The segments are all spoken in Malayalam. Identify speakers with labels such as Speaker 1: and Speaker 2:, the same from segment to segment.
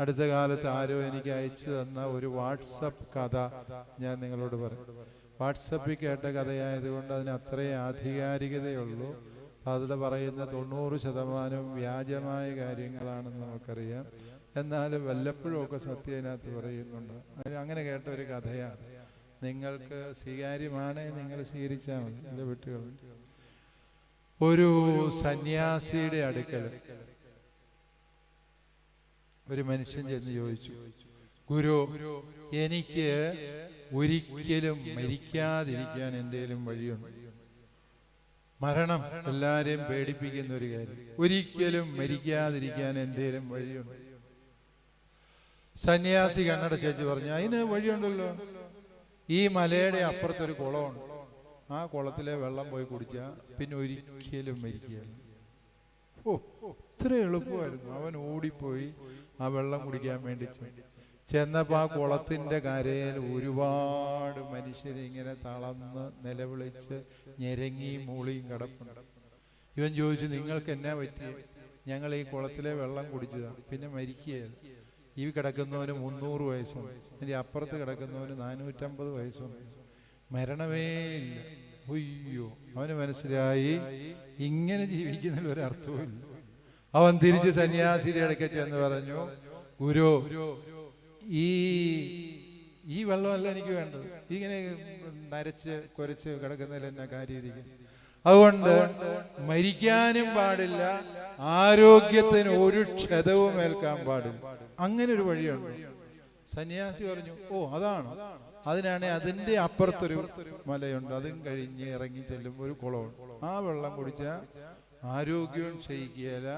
Speaker 1: അടുത്ത കാലത്ത് ആരോ എനിക്ക് അയച്ചു തന്ന ഒരു വാട്സപ്പ് കഥ ഞാൻ നിങ്ങളോട് പറയും. വാട്സപ്പിൽ കേട്ട കഥയായതുകൊണ്ട് അതിന് അത്രയും ആധികാരികതയുള്ളൂ. അതിലൂടെ പറയുന്ന തൊണ്ണൂറ് ശതമാനവും വ്യാജമായ കാര്യങ്ങളാണെന്ന് നമുക്കറിയാം. എന്നാലും വല്ലപ്പോഴും ഒക്കെ സത്യനകത്ത് പറയുന്നുണ്ട്. അങ്ങനെ കേട്ട ഒരു കഥയാണ് നിങ്ങൾക്ക് സ്വീകാര്യമാണേ നിങ്ങൾ സ്വീകരിച്ചാൽ മതി എന്റെ വീട്ടുകൾ ഒരു സന്യാസിയുടെ അടുക്കൽ. ഒരു മനുഷ്യൻ ചെന്ന് ചോദിച്ചു ഗുരു എനിക്ക് ഒരിക്കലും മരിക്കാതിരിക്കാൻ എന്തേലും വഴിയുണ്ട്? മരണം എല്ലാരെയും പേടിപ്പിക്കുന്ന ഒരു കാര്യം. ഒരിക്കലും മരിക്കാതിരിക്കാൻ എന്തേലും വഴിയുണ്ട്? സന്യാസി കണ്ണട ചേച്ചി പറഞ്ഞു അതിന് വഴിയുണ്ടല്ലോ. ഈ മലയുടെ അപ്പുറത്തൊരു കുളമുണ്ട്. ആ കുളത്തിലെ വെള്ളം പോയി കുടിച്ചാൽ പിന്നെ ഒരിക്കലും മരിക്കുകയില്ല. ഓ ഇത്ര എളുപ്പമായിരുന്നു. അവൻ ഓടിപ്പോയി ആ വെള്ളം കുടിക്കാൻ വേണ്ടി ചെന്നു. ചെന്നപ്പോ ആ കുളത്തിന്റെ കരയിൽ ഒരുപാട് മനുഷ്യരിങ്ങനെ തളർന്ന് നിലവിളിച്ച് ഞെരങ്ങിയും മൂളിയും കിടപ്പുണ്ട്. ഇവൻ ചോദിച്ചു നിങ്ങൾക്ക് എന്നാ പറ്റിയ? ഞങ്ങൾ ഈ കുളത്തിലെ വെള്ളം കുടിച്ചതാ. പിന്നെ മരിക്കുകയല്ല ഈ കിടക്കുന്നവന് മുന്നൂറ് വയസ്സുണ്ട്. അതിന്റെ അപ്പുറത്ത് കിടക്കുന്നവന് നാനൂറ്റമ്പത് വയസ്സുണ്ട്. മരണമേ ഇല്ല. ഒയ്യോ അവന് മനസ്സിലായി. ഇങ്ങനെ ജീവിക്കുന്നതിൽ ഒരർത്ഥവും ഇല്ല അവൻ തിരിച്ച് സന്യാസിയുടെ അടുക്ക ചെന്ന് പറഞ്ഞു ഗുരു ഈ ഈ വെള്ളമല്ല എനിക്ക് വേണ്ടത്. ഇങ്ങനെ നരച്ച് കുരച്ച് കിടക്കുന്നതിൽ എന്നാ കാര്യമിരിക്കുന്നു അതുകൊണ്ട് മരിക്കാനും പാടില്ല ആരോഗ്യത്തിന് ഒരു ക്ഷതവും ഏൽക്കാൻ പാടില്ല. അങ്ങനെ ഒരു വഴിയുണ്ട്. സന്യാസി പറഞ്ഞു ഓ അതാണ്. അതിനാണ് അതിന്റെ അപ്പുറത്തൊരു മലയുണ്ട് അതും കഴിഞ്ഞ് ഇറങ്ങി ചെല്ലുമ്പോൾ ഒരു കുളമുണ്ട് ആ വെള്ളം കുടിച്ച ആരോഗ്യവും ക്ഷയിക്കുകയില്ല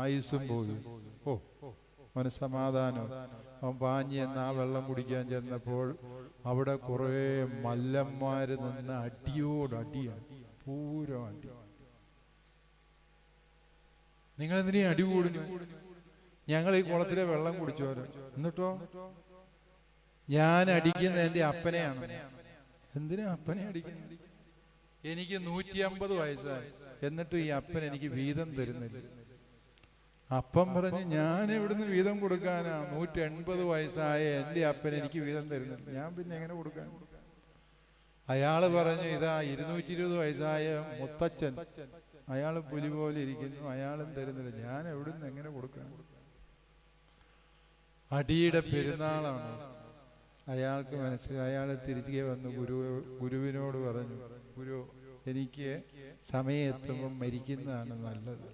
Speaker 1: ആയുസ്സും പോയി. ഓ മനസ്സമാധാനം. അവൻ പാഞ്ഞി എന്ന് ആ വെള്ളം കുടിക്കാൻ ചെന്നപ്പോൾ അവിടെ കുറേ മല്ലന്മാര് നിന്ന് അടിയോട് അടിയാണ് പൂരം അടി. നിങ്ങൾ എന്തിനാ അടി കൂടുന്നു? ഞങ്ങൾ ഈ കുളത്തിലെ വെള്ളം കുടിച്ചോരോ എന്നിട്ടോ? ഞാൻ അടിക്കുന്ന എന്റെ അപ്പനെയാണ്. എന്തിനാ അപ്പനെ അടിക്കുന്നത് എനിക്ക് നൂറ്റി അമ്പത് വയസ്സായി. എന്നിട്ട് ഈ അപ്പൻ എനിക്ക് വീതം തരുന്നില്ല. അപ്പം പറഞ്ഞ് ഞാൻ ഇവിടുന്ന് വീതം കൊടുക്കാനാ. നൂറ്റി എൺപത് വയസ്സായ എന്റെ അപ്പൻ എനിക്ക് വീതം തരുന്നില്ല. ഞാൻ പിന്നെ എങ്ങനെ കൊടുക്കാൻ? അയാൾ പറഞ്ഞു ഇതാ ഇരുന്നൂറ്റി ഇരുപത് വയസ്സായ മുത്തച്ഛൻ. അയാൾ പുലി പോലെ ഇരിക്കുന്നു. അയാളും തരുന്നില്ല. ഞാൻ എവിടുന്ന് എങ്ങനെ കൊടുക്കാൻ? അടിയുടെ പെരുന്നാളാണ്. അയാൾക്ക് മനസ്സിൽ അയാൾ തിരികെ വന്ന് ഗുരു ഗുരുവിനോട് പറഞ്ഞു ഗുരു എനിക്ക് സമയം മരിക്കുന്നതാണ് നല്ലത്.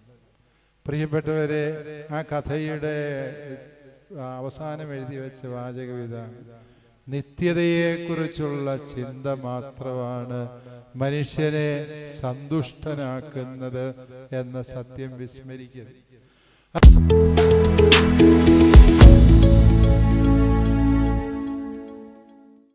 Speaker 1: പ്രിയപ്പെട്ടവരെ ആ കഥയുടെ അവസാനം എഴുതി വെച്ച വാചകം നിത്യതയെക്കുറിച്ചുള്ള ചിന്ത മാത്രമാണ് മനുഷ്യനെ സന്തുഷ്ടനാക്കുന്നത് എന്ന സത്യം വിസ്മരിക്കരുത്.